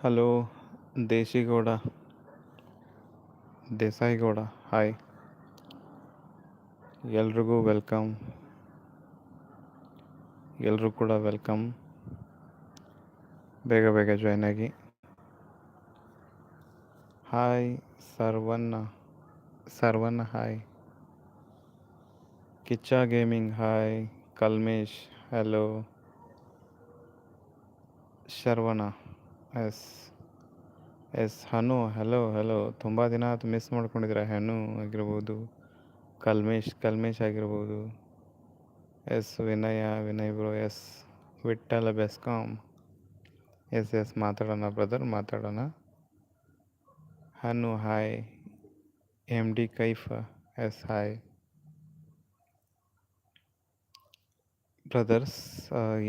Hello Deshigowda Desaigowda hi ಎಲ್ರಿಗೂ welcome ಎಲ್ರೂ ಕೂಡ ವೆಲ್ಕಮ್ ಬೇಗ ಬೇಗ ಜಾಯ್ನ್ ಆಗಿ hi Sarvanna Sarvanna hi Kiccha gaming hi Kalmesh hello Sharvana yes yes. Hanu hello hello ತುಂಬ ದಿನ ಆಯ್ತು ಮಿಸ್ ಮಾಡ್ಕೊಂಡಿದ್ದೀರಾ? ಹನು ಆಗಿರ್ಬೋದು, ಕಲ್ಮೇಶ್ ಕಲ್ಮೇಶ್ ಆಗಿರ್ಬೋದು. Yes, Vinaya, Vinay bro yes. Vittala BESCOM yes yes. ಮಾತಾಡೋಣ ಬ್ರದರ್ ಮಾತಾಡೋಣ. Hanu hi M D Kaifa, yes hi brothers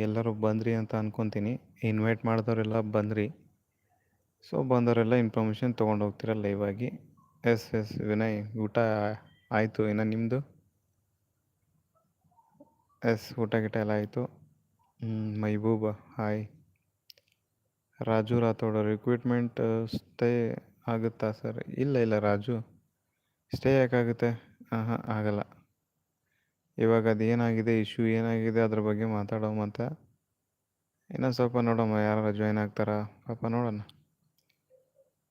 ಎಲ್ಲರೂ ಬಂದ್ರಿ ಅಂತ ಅಂದ್ಕೊತೀನಿ ಇನ್ವೈಟ್ ಮಾಡಿದವರೆಲ್ಲ ಬಂದ್ರಿ. ಸೊ, ಬಂದವರೆಲ್ಲ ಇನ್ಫಾರ್ಮೇಷನ್ ತೊಗೊಂಡು ಹೋಗ್ತೀರ ಲೈವ್ ಆಗಿ? ಎಸ್ ಎಸ್, ವಿನಯ್, ಊಟ ಆಯಿತು ಇನ್ನು ನಿಮ್ಮದು ಎಸ್, ಊಟ ಗಿಟ ಎಲ್ಲ ಆಯಿತು. Mehbooba hi Raju Rathoda recruitment stay ಆಗುತ್ತಾ ಸರ್ ಇಲ್ಲ ಇಲ್ಲ, ರಾಜು. ಸ್ಟೇ ಯಾಕಾಗುತ್ತೆ? ಹಾಂ ಹಾಂ ಆಗಲ್ಲ. ಇವಾಗ ಅದು ಏನಾಗಿದೆ ಇಶ್ಯೂ ಏನಾಗಿದೆ ಅದ್ರ ಬಗ್ಗೆ ಮಾತಾಡೋ ಮತ್ತು ಇನ್ನೊಂದು ಸ್ವಲ್ಪ ನೋಡಮ್ಮ ಯಾರು ಜಾಯ್ನ್ ಆಗ್ತಾರಾ? ಪಾಪ ನೋಡೋಣ.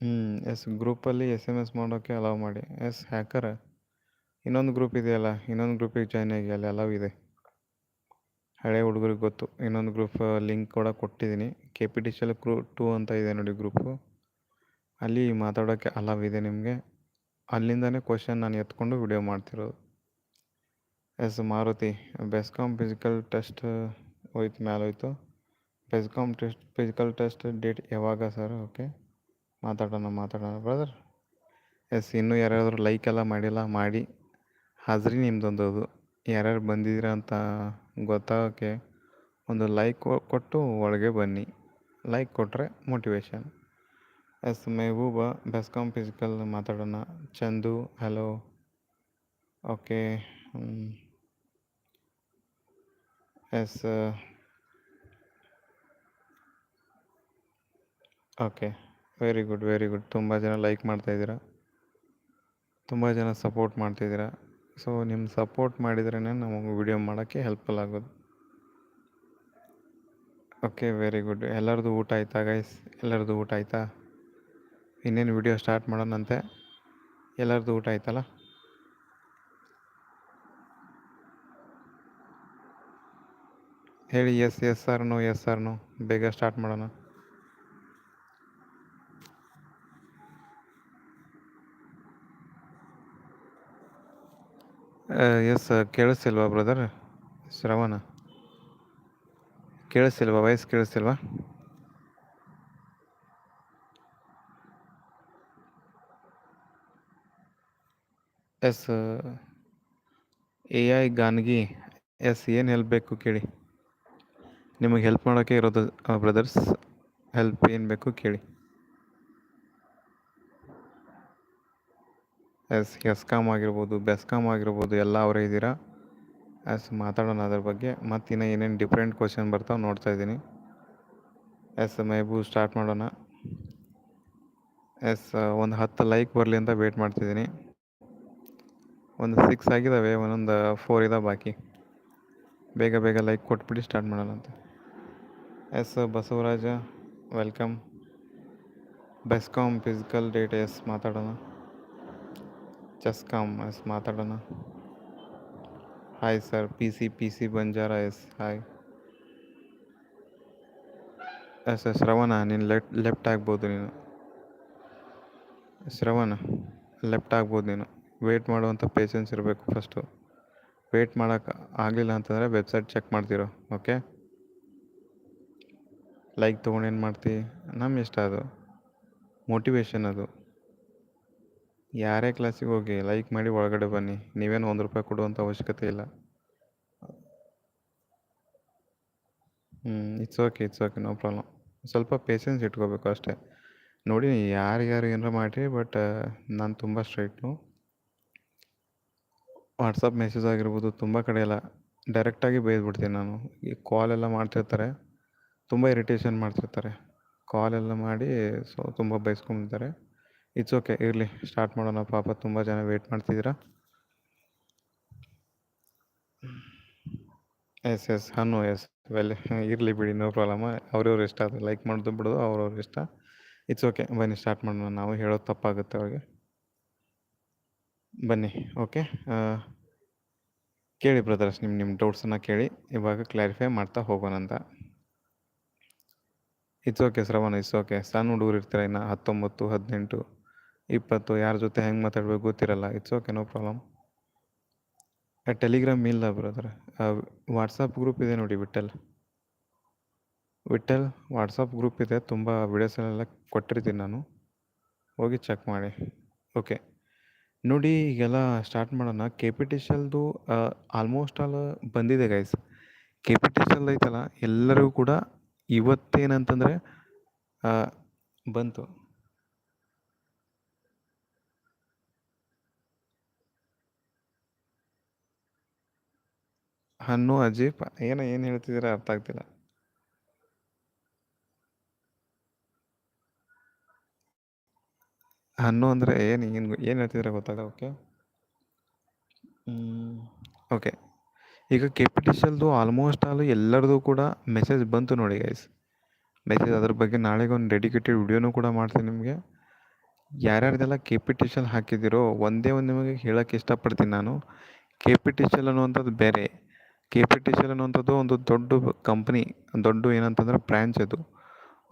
ಹ್ಞೂ ಎಸ್ ಗ್ರೂಪಲ್ಲಿ ಎಸ್ ಎಂ ಎಸ್ ಮಾಡೋಕ್ಕೆ ಅಲೌ ಮಾಡಿ. ಎಸ್ ಹ್ಯಾಕರ್ ಇನ್ನೊಂದು ಗ್ರೂಪ್ ಇದೆಯಲ್ಲ, ಇನ್ನೊಂದು ಗ್ರೂಪಿಗೆ ಜಾಯ್ನ್ ಆಗಿ ಅಲ್ಲಿ ಅಲೌ ಇದೆ. ಹಳೆ ಹುಡುಗರಿಗೆ ಗೊತ್ತು. ಇನ್ನೊಂದು ಗ್ರೂಪ್ ಲಿಂಕ್ ಕೂಡ ಕೊಟ್ಟಿದ್ದೀನಿ K P T C L crew two ಅಂತ ಇದೆ ನೋಡಿ ಗ್ರೂಪು ಅಲ್ಲಿ ಮಾತಾಡೋಕ್ಕೆ ಅಲೌ ಇದೆ ನಿಮಗೆ. ಅಲ್ಲಿಂದನೇ ಕ್ವಶನ್ ನಾನು ಎತ್ಕೊಂಡು ವಿಡಿಯೋ ಮಾಡ್ತಿರೋದು. Yes Maruti BESCOM physical test ಹೋಯ್ತು, ಮ್ಯಾಲೆ ಹೋಯ್ತು. BESCOM test physical test date ಯಾವಾಗ ಸರ್? ಓಕೆ. ಮಾತಾಡೋಣ ಮಾತಾಡೋಣ ಬ್ರದರ್ ಎಸ್, ಇನ್ನೂ ಯಾರಾದರೂ ಲೈಕ್ ಎಲ್ಲ ಮಾಡಿಲ್ಲ, ಮಾಡಿ. ಹಾಜರಿ ನಿಮ್ಮದೊಂದು ಅದು. ಯಾರ್ಯಾರು ಬಂದಿದ್ದೀರ ಅಂತ ಗೊತ್ತಾಗೋಕ್ಕೆ ಒಂದು ಲೈಕ್ ಕೊಟ್ಟು ಒಳಗೆ ಬನ್ನಿ. ಲೈಕ್ ಕೊಟ್ಟರೆ motivation yes, Mehbooba BESCOM physical ಮಾತಾಡೋಣ. Chandu hello okay. Yes okay very good very good ತುಂಬ ಜನ ಲೈಕ್ ಮಾಡ್ತಾಯಿದ್ದೀರಾ ತುಂಬ ಜನ ಸಪೋರ್ಟ್ ಮಾಡ್ತಿದ್ದೀರಾ ಸೊ ನಿಮ್ಮ ಸಪೋರ್ಟ್ ಮಾಡಿದ್ರೇ ನಮಗೆ ವಿಡಿಯೋ ಮಾಡೋಕ್ಕೆ ಹೆಲ್ಪ್ಫುಲ್ ಆಗೋದು. ಓಕೆ ವೆರಿ ಗುಡ್ ಎಲ್ಲರದು ಊಟ ಆಯ್ತಾ ಗೈಸ್ ಎಲ್ಲರದು ಊಟ ಆಯ್ತಾ? ಇನ್ನೇನು ವಿಡಿಯೋ ಸ್ಟಾರ್ಟ್ ಮಾಡೋಣಂತೆ? ಎಲ್ಲರದು ಊಟ ಆಯ್ತಲ್ಲ? ಹೇಳಿ yes S R no S R no ಬೇಗ ಸ್ಟಾರ್ಟ್ ಮಾಡೋಣ. ಎಸ್ ಕೇಳಿಸ್ತಿಲ್ವಾ ಬ್ರದರ್ ಶ್ರವಣ. ಕೇಳಿಸ್ತಿಲ್ವಾ ವಯಸ್ಸು ಕೇಳಿಸ್ತಿಲ್ವಾ? Yes A I Gangi yes ಏನು ಹೆಲ್ಪ್ ಬೇಕು ಕೇಳಿ? ನಿಮಗೆ ಹೆಲ್ಪ್ ಮಾಡೋಕ್ಕೆ ಇರೋದು ಬ್ರದರ್ಸ್ ಹೆಲ್ಪ್ ಏನು ಬೇಕು ಕೇಳಿ. ಎಸ್ ಎಸ್ಕಾಮ್ ಆಗಿರ್ಬೋದು ಬೆಸ್ಕಾಮ್ ಆಗಿರ್ಬೋದು, ಎಲ್ಲ ಅವರೇ ಇದ್ದೀರಾ? ಎಸ್ ಮಾತಾಡೋಣ ಅದ್ರ ಬಗ್ಗೆ. ಮತ್ತು ಇನ್ನೂ ಏನೇನು ಡಿಫ್ರೆಂಟ್ ಕ್ವಶನ್ ಬರ್ತಾವೆ ನೋಡ್ತಾ ಇದ್ದೀನಿ. ಎಸ್ ಮೇಬು ಸ್ಟಾರ್ಟ್ ಮಾಡೋಣ. ಎಸ್ ಒಂದು ಹತ್ತು ಲೈಕ್ ಬರಲಿ ಅಂತ ವೇಟ್ ಮಾಡ್ತಿದ್ದೀನಿ ಒಂದು ಸಿಕ್ಸ್ ಆಗಿದ್ದಾವೆ ಒಂದೊಂದು ಫೋರ್ ಇದಾವೆ ಬಾಕಿ. ಬೇಗ ಬೇಗ ಲೈಕ್ ಕೊಟ್ಬಿಟ್ಟು ಸ್ಟಾರ್ಟ್ ಮಾಡೋಣ ಅಂತ yes Basavaraja, welcome. BESCOM physical date, yes ಮಾತಾಡೋಣ. ಚೆಸ್ಕಾಮ್ ಎಸ್ ಮಾತಾಡೋಣ. Hi sir P C P C Banjara, yes, hi. Yes Shravana ನೀನು ಲೆಫ್ಟ್ ಲೆಫ್ಟ್ ಆಗ್ಬೋದು ನೀನು. ಶ್ರವಣ ಲೆಫ್ಟ್ ಆಗ್ಬೋದು ನೀನು. ವೆಯ್ಟ್ ಮಾಡುವಂಥ ಪೇಷನ್ಸ್ ಇರಬೇಕು ಫಸ್ಟು ವೆಯ್ಟ್ ಮಾಡೋಕೆ ಆಗಲಿಲ್ಲ ಅಂತಂದರೆ ವೆಬ್ಸೈಟ್ ಚೆಕ್ ಮಾಡ್ತಿರೋ ಓಕೆ ಲೈಕ್ ತೊಗೊಂಡು ಏನು ಮಾಡ್ತಿ? ನಮ್ಮ ಇಷ್ಟ ಅದು. ಮೋಟಿವೇಶನ್ ಅದು. ಯಾರೇ ಕ್ಲಾಸಿಗೆ ಹೋಗಿ ಲೈಕ್ ಮಾಡಿ ಒಳಗಡೆ ಬನ್ನಿ. ನೀವೇನು ಒಂದು ರೂಪಾಯಿ ಕೊಡುವಂಥ ಅವಶ್ಯಕತೆ ಇಲ್ಲ. ಹ್ಞೂ it's okay it's okay no problem ಸ್ವಲ್ಪ ಪೇಷನ್ಸ್ ಇಟ್ಕೋಬೇಕು ಅಷ್ಟೇ. ನೋಡಿ ಯಾರಿಗಾರು ಏನಾರು ಮಾಡಿರಿ ಬಟ್ ನಾನು ತುಂಬ ಸ್ಟ್ರೈಟು ವಾಟ್ಸಪ್ ಮೆಸೇಜ್ ಆಗಿರ್ಬೋದು, ತುಂಬ ಕಡೆ ಎಲ್ಲ. ಡೈರೆಕ್ಟಾಗಿ ಬೈದ್ಬಿಡ್ತೀನಿ ನಾನು. ಈ ಕಾಲೆಲ್ಲ ಮಾಡ್ತಿರ್ತಾರೆ. ತುಂಬ ಇರಿಟೇಷನ್ ಮಾಡ್ತಿರ್ತಾರೆ. ಕಾಲೆಲ್ಲ ಮಾಡಿ ಸೊ ತುಂಬ ಬೈಸ್ಕೊಂಡಿದ್ದಾರೆ. ಇಟ್ಸ್ ಓಕೆ ಇರಲಿ ಸ್ಟಾರ್ಟ್ ಮಾಡೋಣ. ಪಾಪ ತುಂಬ ಜನ ವೆಯ್ಟ್ ಮಾಡ್ತಿದ್ದೀರಾ? Yes yes Hanu yes well ಇರಲಿ ಬಿಡಿ ನೋ ಪ್ರಾಬ್ಲಮ್ ಅವ್ರವ್ರ ಇಷ್ಟ, ಅದು ಲೈಕ್ ಮಾಡೋದು ಬಿಡೋದು, ಅವ್ರವ್ರ ಇಷ್ಟ. ಇಟ್ಸ್ ಓಕೆ ಬನ್ನಿ ಸ್ಟಾರ್ಟ್ ಮಾಡೋಣ. ನಾವು ಹೇಳೋದು ತಪ್ಪಾಗುತ್ತೆ ಅವ್ರಿಗೆ. ಬನ್ನಿ ಓಕೆ ಕೇಳಿ ಬ್ರದರ್ಸ್ ನಿಮ್ಮ ನಿಮ್ಮ ಡೌಟ್ಸನ್ನು ಕೇಳಿ, ಇವಾಗ ಕ್ಲಾರಿಫೈ ಮಾಡ್ತಾ ಹೋಗೋಣ ಅಂತ. It's okay Shravana it's okay ಸಣ್ಣ ಹುಡುಗರು ಇರ್ತಾರೆ ಇನ್ನು? ಹತ್ತೊಂಬತ್ತು, ಹದಿನೆಂಟು, ಇಪ್ಪತ್ತು, ಯಾರ ಜೊತೆ ಹೆಂಗೆ ಮಾತಾಡ್ಬೇಕು ಗೊತ್ತಿರಲ್ಲ. It's okay no problem Telegram ಇಲ್ಲ ಬ್ರದರ್ ವಾಟ್ಸಪ್ ಗ್ರೂಪ್ ಇದೆ ನೋಡಿ ವಿಠಲ್ ವಿಠಲ್ ವಾಟ್ಸಪ್ ಗ್ರೂಪ್ ಇದೆ. ತುಂಬ ವಿಡಿಯೋಸಲ್ಲೆಲ್ಲ ಕೊಟ್ಟಿರ್ತೀನಿ ನಾನು. ಹೋಗಿ ಚೆಕ್ ಮಾಡಿ. ಓಕೆ ನೋಡಿ, ಈಗೆಲ್ಲ ಸ್ಟಾರ್ಟ್ ಮಾಡೋಣ. ಕೆ ಪಿ ಟಿ ಶಲ್ದು ಆಲ್ಮೋಸ್ಟ್ ಆಲ್ ಬಂದಿದೆ guys K P T C L ಐತಲ್ಲ ಎಲ್ಲರಿಗೂ ಕೂಡ ಇವತ್ತೇನಂತಂದರೆ ಬಂತು. ಹಣ್ಣು ಅಜೀಪ್ ಏನೋ ಏನು ಹೇಳ್ತಿದ್ದೀರಾ ಅರ್ಥ ಆಗ್ತಿಲ್ಲ. ಹಣ್ಣು ಅಂದರೆ ಏನು ಏನು ಏನು ಹೇಳ್ತಿದ್ದೀರಾ ಗೊತ್ತಾಗ ಓಕೆ? ಓಕೆ. ಈಗ ಕೆ ಪಿ ಟಿ ಸಿಲ್ದು ಆಲ್ಮೋಸ್ಟ್ ಆಲ್ ಎಲ್ಲರದು ಕೂಡ ಮೆಸೇಜ್ ಬಂತು ನೋಡಿ ಗೈಸ್ ಮೆಸೇಜ್ ಅದ್ರ ಬಗ್ಗೆ ನಾಳೆಗೆ ಒಂದು ಡೆಡಿಕೇಟೆಡ್ ವಿಡಿಯೋನೂ ಕೂಡ ಮಾಡ್ತೀನಿ ನಿಮಗೆ. ಯಾರ್ಯಾರ್ದೆಲ್ಲ K P T C L ಹಾಕಿದ್ದೀರೋ ಒಂದೇ ಒಂದು ನಿಮಗೆ ಹೇಳೋಕ್ಕೆ ಇಷ್ಟಪಡ್ತೀನಿ ನಾನು. ಕೆ ಪಿ ಟಿ ಶಲ್ ಅನ್ನುವಂಥದ್ದು ಬೇರೆ. ಕೆ ಪಿ ಟಿ ಶಲ್ ಅನ್ನುವಂಥದ್ದು ಒಂದು ದೊಡ್ಡ ಕಂಪ್ನಿ ದೊಡ್ಡ ಏನಂತಂದ್ರೆ ಬ್ರ್ಯಾಂಚ್ ಅದು.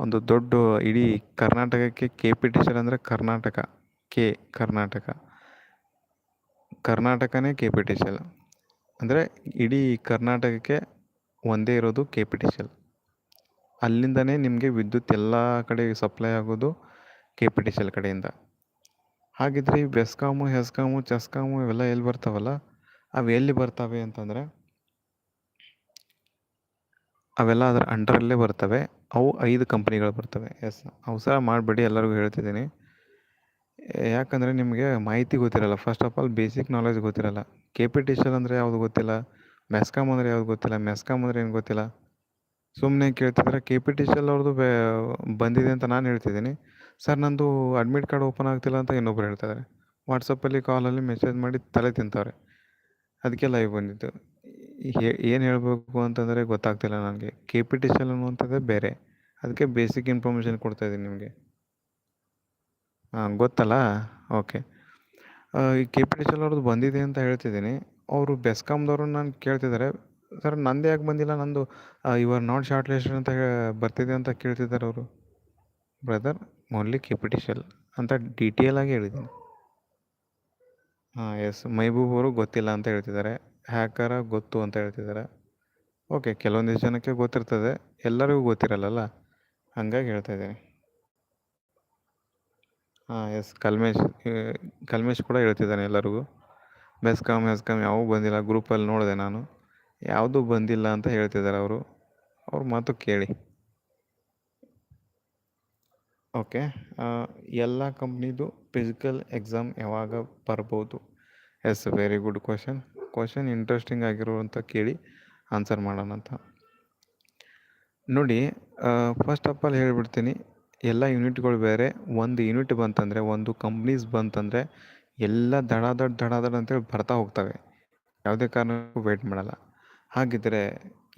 ಒಂದು ದೊಡ್ಡ ಇಡೀ ಕರ್ನಾಟಕಕ್ಕೆ ಕೆ ಪಿ ಟಿ ಸಿಲ್ ಅಂದರೆ Karnataka. K Karnataka. ಕರ್ನಾಟಕನೇ K P T C L ಅಂದರೆ ಇಡೀ ಕರ್ನಾಟಕಕ್ಕೆ ಒಂದೇ ಇರೋದು K P T C L ಅಲ್ಲಿಂದನೇ ನಿಮಗೆ ವಿದ್ಯುತ್ ಎಲ್ಲ ಕಡೆ ಸಪ್ಲೈ ಆಗೋದು K P T C L ಕಡೆಯಿಂದ. ಹಾಗಿದ್ರೆ ಈ ಬೆಸ್ಕಾಮು ಹೆಸ್ಕಾಮು ಚೆಸ್ಕಾಮು ಇವೆಲ್ಲ ಎಲ್ಲಿ ಬರ್ತಾವಲ್ಲ, ಅವು ಎಲ್ಲಿ ಬರ್ತವೆ ಅಂತಂದರೆ ಅವೆಲ್ಲ ಅದರ ಅಂಡರಲ್ಲೇ ಬರ್ತವೆ. ಅವು ಐದು ಕಂಪ್ನಿಗಳು ಬರ್ತವೆ. ಎಸ್ ಅವಸರ ಮಾಡಬೇಡಿ, ಎಲ್ಲರಿಗೂ ಹೇಳ್ತಿದ್ದೀನಿ. ಯಾಕಂದರೆ ನಿಮಗೆ ಮಾಹಿತಿ ಗೊತ್ತಿರಲ್ಲ. First of all basic knowledge ಗೊತ್ತಿರಲ್ಲ. ಕೆ ಪಿ ಟಿ ಸಿ ಅಂದರೆ ಯಾವುದು ಗೊತ್ತಿಲ್ಲ? ಮೆಸ್ಕಾಮ್ ಅಂದರೆ ಯಾವ್ದು ಗೊತ್ತಿಲ್ಲ? ಮೆಸ್ಕಾಮ್ ಅಂದರೆ ಏನು ಗೊತ್ತಿಲ್ಲ? ಸುಮ್ಮನೆ ಕೇಳ್ತಿದ್ರೆ K P T C L ಅವ್ರದ್ದು ಬೇ, ಬಂದಿದೆ ಅಂತ ನಾನು ಹೇಳ್ತಿದ್ದೀನಿ. ಸರ್ ನಂದು ಅಡ್ಮಿಟ್ ಕಾರ್ಡ್ ಓಪನ್ ಆಗ್ತಿಲ್ಲ ಅಂತ ಇನ್ನೊಬ್ರು ಹೇಳ್ತಿದ್ದಾರೆ. ವಾಟ್ಸಪ್ಪಲ್ಲಿ ಕಾಲಲ್ಲಿ ಮೆಸೇಜ್ ಮಾಡಿ ತಲೆ ತಿಂತವ್ರೆ. ಅದಕ್ಕೆ ಲೈವ್ ಬಂದಿತ್ತು ಏನು ಹೇಳಬೇಕು ಅಂತಂದರೆ ಗೊತ್ತಾಗ್ತಿಲ್ಲ ನನಗೆ. K P T C L ಅನ್ನುವಂಥದ್ದೇ ಬೇರೆ. ಅದಕ್ಕೆ ಬೇಸಿಕ್ ಇನ್ಫಾರ್ಮೇಷನ್ ಕೊಡ್ತಾಯಿದ್ದೀನಿ ನಿಮಗೆ. ಹಾಂ ಗೊತ್ತಲ್ಲ? ಓಕೆ ಈ ಕೆ ಪಿ ಟಿ ಎಲ್ ಅವ್ರದ್ದು ಬಂದಿದೆ ಅಂತ ಹೇಳ್ತಿದ್ದೀನಿ. ಅವರು ಬೆಸ್ಕಾಮ್ದವರು ನಾನು ಕೇಳ್ತಿದ್ದಾರೆ. ಸರ್ ನಂದು ಯಾಕೆ ಬಂದಿಲ್ಲ? ನಂದು you are not shortlisted ಅಂತ ಬರ್ತಿದೆ ಅಂತ ಕೇಳ್ತಿದ್ದಾರೆ ಅವರು. Brother only K P T L ಅಂತ ಡೀಟೇಲ್ ಆಗಿ ಹೇಳಿದ್ದೀನಿ. ಹಾಂ ಎಸ್ ಮೈಬೂಬ್ ಅವರು ಗೊತ್ತಿಲ್ಲ ಅಂತ ಹೇಳ್ತಿದ್ದಾರೆ. ಹ್ಯಾಕರ ಗೊತ್ತು ಅಂತ ಹೇಳ್ತಿದ್ದಾರೆ. ಓಕೆ ಕೆಲವೊಂದಿಷ್ಟು ಜನಕ್ಕೆ ಗೊತ್ತಿರ್ತದೆ. ಎಲ್ಲರಿಗೂ ಗೊತ್ತಿರಲ್ಲಲ್ಲ ಹಂಗಾಗಿ ಹೇಳ್ತಾ ಇದ್ದೀನಿ. ಹಾಂ ಎಸ್ ಕಲ್ಮೇಶ್ ಕಲ್ಮೇಶ್ ಕೂಡ ಹೇಳ್ತಿದ್ದಾನೆ ಎಲ್ಲರಿಗೂ. ಮೆಸ್ಕಾಮ್ ಮೆಸ್ಕಾಮ್ ಯಾವೂ ಬಂದಿಲ್ಲ ಗ್ರೂಪಲ್ಲಿ ನೋಡಿದೆ ನಾನು. ಯಾವುದೂ ಬಂದಿಲ್ಲ ಅಂತ ಹೇಳ್ತಿದ್ದಾರೆ ಅವರು. ಅವ್ರ ಮಾತು ಕೇಳಿ. ಓಕೆ ಎಲ್ಲ ಕಂಪ್ನಿದು ಫಿಸಿಕಲ್ ಎಕ್ಸಾಮ್ ಯಾವಾಗ ಬರ್ಬೋದು? Yes very good question question interesting ಆಗಿರುವಂಥ ಕೇಳಿ ಆನ್ಸರ್ ಮಾಡೋಣ ಅಂತ ನೋಡಿ ಫಸ್ಟ್ ಆಫ್ ಆಲ್ ಹೇಳ್ಬಿಡ್ತೀನಿ. ಎಲ್ಲ ಯೂನಿಟ್ಗಳು ಬೇರೆ. ಒಂದು ಯೂನಿಟ್ ಬಂತಂದರೆ, ಒಂದು ಕಂಪ್ನೀಸ್ ಬಂತಂದರೆ, ಎಲ್ಲ ದಡ ದಡ ದಡ ದಡ ಅಂತೇಳಿ ಬರ್ತಾ ಹೋಗ್ತವೆ. ಯಾವುದೇ ಕಾರಣಕ್ಕೂ ವೇಟ್ ಮಾಡಲ್ಲ. ಹಾಗಿದ್ದರೆ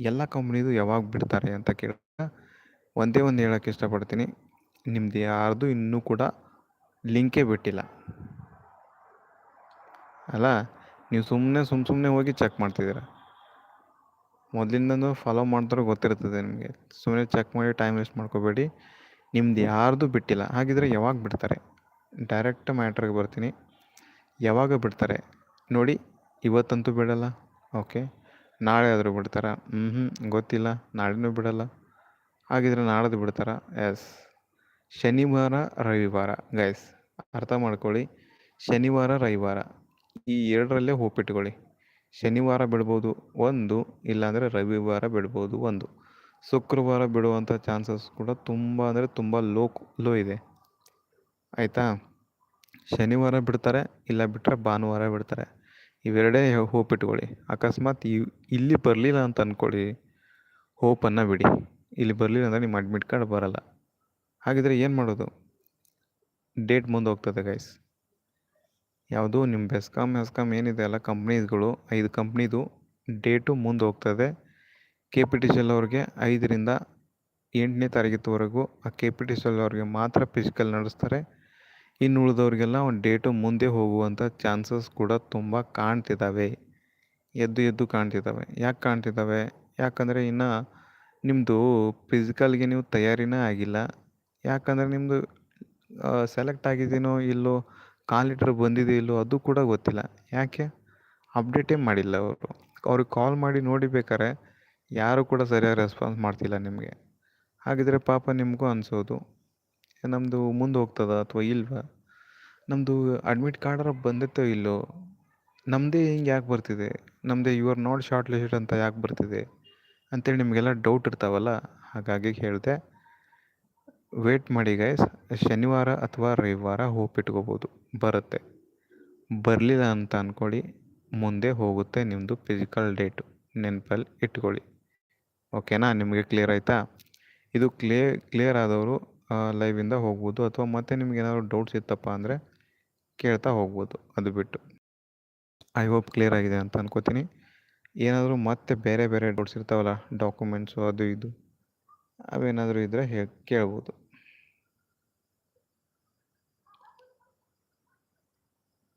ಎಲ್ಲ ಕಂಪ್ನಿದು ಯಾವಾಗ ಬಿಡ್ತಾರೆ ಅಂತ ಕೇಳಿದಾಗ ಒಂದೇ ಒಂದು ಹೇಳೋಕ್ಕೆ ಇಷ್ಟಪಡ್ತೀನಿ. ನಿಮ್ದು ಯಾರ್ದು ಇನ್ನೂ ಕೂಡ ಲಿಂಕೇ ಬಿಟ್ಟಿಲ್ಲ. ಅಲ್ಲ, ನೀವು ಸುಮ್ಮನೆ ಸುಮ್ಮ ಸುಮ್ಮನೆ ಹೋಗಿ ಚೆಕ್ ಮಾಡ್ತಿದ್ದೀರ? ಮೊದಲಿಂದನೂ ಫಾಲೋ ಮಾಡ್ತಾರೋ ಗೊತ್ತಿರ್ತದೆ ನಿಮಗೆ. ಸುಮ್ಮನೆ ಚೆಕ್ ಮಾಡಿ ಟೈಮ್ ವೇಸ್ಟ್ ಮಾಡ್ಕೋಬೇಡಿ. ನಿಮ್ದು ಯಾರ್ದು ಬಿಟ್ಟಿಲ್ಲ. ಹಾಗಿದ್ರೆ ಯಾವಾಗ ಬಿಡ್ತಾರೆ? ಡೈರೆಕ್ಟ್ ಮ್ಯಾಟ್ರಿಗೆ ಬರ್ತೀನಿ. ಯಾವಾಗ ಬಿಡ್ತಾರೆ? ನೋಡಿ, ಇವತ್ತಂತೂ ಬಿಡಲ್ಲ. ಓಕೆ ನಾಳೆ ಆದರೂ ಬಿಡ್ತಾರ. ಹ್ಞೂ ಹ್ಞೂ ಗೊತ್ತಿಲ್ಲ. ನಾಳೆನೂ ಬಿಡಲ್ಲ. ಹಾಗಿದ್ರೆ ನಾಳೆದು ಬಿಡ್ತಾರ? ಎಸ್ ಶನಿವಾರ, ರವಿವಾರ. ಗೈಸ್ ಅರ್ಥ ಮಾಡ್ಕೊಳ್ಳಿ. ಶನಿವಾರ, ರವಿವಾರ. ಈ ಎರಡರಲ್ಲೇ ಹೋಪಿಟ್ಕೊಳ್ಳಿ ಶನಿವಾರ ಬಿಡ್ಬೋದು ಒಂದು, ಇಲ್ಲಾಂದರೆ ರವಿವಾರ ಬಿಡ್ಬೋದು ಒಂದು. ಶುಕ್ರವಾರ ಬಿಡುವಂಥ ಚಾನ್ಸಸ್ ಕೂಡ ತುಂಬ ಅಂದರೆ ತುಂಬ ಲೋ ಲೋ ಇದೆ. ಆಯಿತಾ? ಶನಿವಾರ ಬಿಡ್ತಾರೆ, ಇಲ್ಲ ಬಿಟ್ಟರೆ ಭಾನುವಾರ ಬಿಡ್ತಾರೆ. ಇವೆರಡೇ ಹೋಪ್ ಇಟ್ಕೊಳ್ಳಿ. ಅಕಸ್ಮಾತ್ ಇಲ್ಲಿ ಬರಲಿಲ್ಲ ಅಂತ ಅಂದ್ಕೊಳ್ಳಿ ಹೋಪನ್ನು ಬಿಡಿ. ಇಲ್ಲಿ ಬರಲಿಲ್ಲ ಅಂದರೆ ನಿಮ್ಮ ಅಡ್ಮಿಟ್ ಕಾರ್ಡ್ ಬರಲ್ಲ. ಹಾಗಿದ್ರೆ ಏನು ಮಾಡೋದು? ಡೇಟ್ ಮುಂದೆ ಹೋಗ್ತದೆ ಗೈಸ್ ಯಾವುದು ನಿಮ್ಮ ಬೆಸ್ಕಾಮ್ ಎಸ್ಕಾಮ್ ಏನಿದೆ ಅಲ್ಲ ಕಂಪ್ನೀಸ್ಗಳು ಐದು ಕಂಪ್ನಿದು ಡೇಟು ಮುಂದೆ ಹೋಗ್ತದೆ. ಕೆ ಪಿ ಟಿ ಸಿ ಅವ್ರಿಗೆ ಐದರಿಂದ ಎಂಟನೇ ತಾರೀಕಿನವರೆಗೂ ಆ ಕೆ ಪಿ ಟಿ ಸಿ ಅವ್ರಿಗೆ ಮಾತ್ರ ಫಿಸಿಕಲ್ ನಡೆಸ್ತಾರೆ. ಇನ್ನು ಉಳಿದವ್ರಿಗೆಲ್ಲ ಒಂದು ಡೇಟು ಮುಂದೆ ಹೋಗುವಂಥ ಚಾನ್ಸಸ್ ಕೂಡ ತುಂಬ ಕಾಣ್ತಿದ್ದಾವೆ ಎದ್ದು ಎದ್ದು ಕಾಣ್ತಿದ್ದಾವೆ ಯಾಕೆ ಕಾಣ್ತಿದ್ದಾವೆ ಯಾಕಂದರೆ ಇನ್ನು ನಿಮ್ಮದು ಫಿಸಿಕಲ್ಗೆ ನೀವು ತಯಾರಿನೇ ಆಗಿಲ್ಲ. ಯಾಕಂದರೆ ನಿಮ್ಮದು ಸೆಲೆಕ್ಟ್ ಆಗಿದ್ದೀನೋ ಇಲ್ಲೋ, ಕಾಲ್ ಲೆಟ್ರ್ ಬಂದಿದೆಯೋ ಇಲ್ಲೋ ಅದು ಕೂಡ ಗೊತ್ತಿಲ್ಲ. ಯಾಕೆ? ಅಪ್ಡೇಟೇ ಮಾಡಿಲ್ಲ ಅವರು. ಅವ್ರಿಗೆ ಕಾಲ್ ಮಾಡಿ ನೋಡಿ ಬೇಕಾರೆ ಯಾರು ಕೂಡ ಸರಿಯಾಗಿ ರೆಸ್ಪಾನ್ಸ್ ಮಾಡ್ತಿಲ್ಲ ನಿಮಗೆ. ಹಾಗಿದ್ರೆ ಪಾಪ ನಿಮಗೂ ಅನಿಸೋದು. ನಮ್ಮದು ಮುಂದೆ ಹೋಗ್ತದ ಅಥವಾ ಇಲ್ವಾ? ನಮ್ಮದು ಅಡ್ಮಿಟ್ ಕಾರ್ಡರ ಬಂದಿತ್ತೋ ಇಲ್ಲೋ? ನಮ್ಮದೇ ಹಿಂಗೆ ಯಾಕೆ ಬರ್ತಿದೆ? ನಮ್ಮದೇ you are not short list ಅಂತ ಯಾಕೆ ಬರ್ತಿದೆ? ಅಂತೇಳಿ ನಿಮಗೆಲ್ಲ ಡೌಟ್ ಇರ್ತಾವಲ್ಲ? ಹಾಗಾಗಿ ಹೇಳಿದೆ. ವೇಟ್ ಮಾಡಿ ಗೈಸ್ ಶನಿವಾರ ಅಥವಾ ರವಿವಾರ ಹೋಪ್ ಇಟ್ಕೋಬೋದು. ಬರುತ್ತೆ. ಬರಲಿಲ್ಲ ಅಂತ ಅಂದ್ಕೊಳ್ಳಿ ಮುಂದೆ ಹೋಗುತ್ತೆ ನಿಮ್ಮದು ಫಿಸಿಕಲ್ ಡೇಟು ನೆನಪಲ್ಲಿ ಇಟ್ಕೊಳ್ಳಿ. ಓಕೆನಾ? ನಿಮಗೆ ಕ್ಲಿಯರ್ ಆಯಿತಾ? ಇದು ಕ್ಲಿಯರ್ ಕ್ಲಿಯರ್ ಆದವರು ಲೈವಿಂದ ಹೋಗ್ಬೋದು ಅಥವಾ ಮತ್ತೆ ನಿಮ್ಗೆ ಏನಾದರೂ ಡೌಟ್ಸ್ ಇತ್ತಪ್ಪ ಅಂದರೆ ಕೇಳ್ತಾ ಹೋಗ್ಬೋದು, ಅದು ಬಿಟ್ಟು. ಐ ಹೋಪ್ ಕ್ಲಿಯರ್ ಆಗಿದೆ ಅಂತ ಅನ್ಕೋತೀನಿ. ಏನಾದರೂ ಮತ್ತೆ ಬೇರೆ ಬೇರೆ ಡೌಟ್ಸ್ ಇರ್ತಾವಲ್ಲ ಡಾಕ್ಯುಮೆಂಟ್ಸು ಅದು ಇದು, ಅವೇನಾದರೂ ಇದ್ದರೆ ಹೇ, ಕೇಳ್ಬೋದು.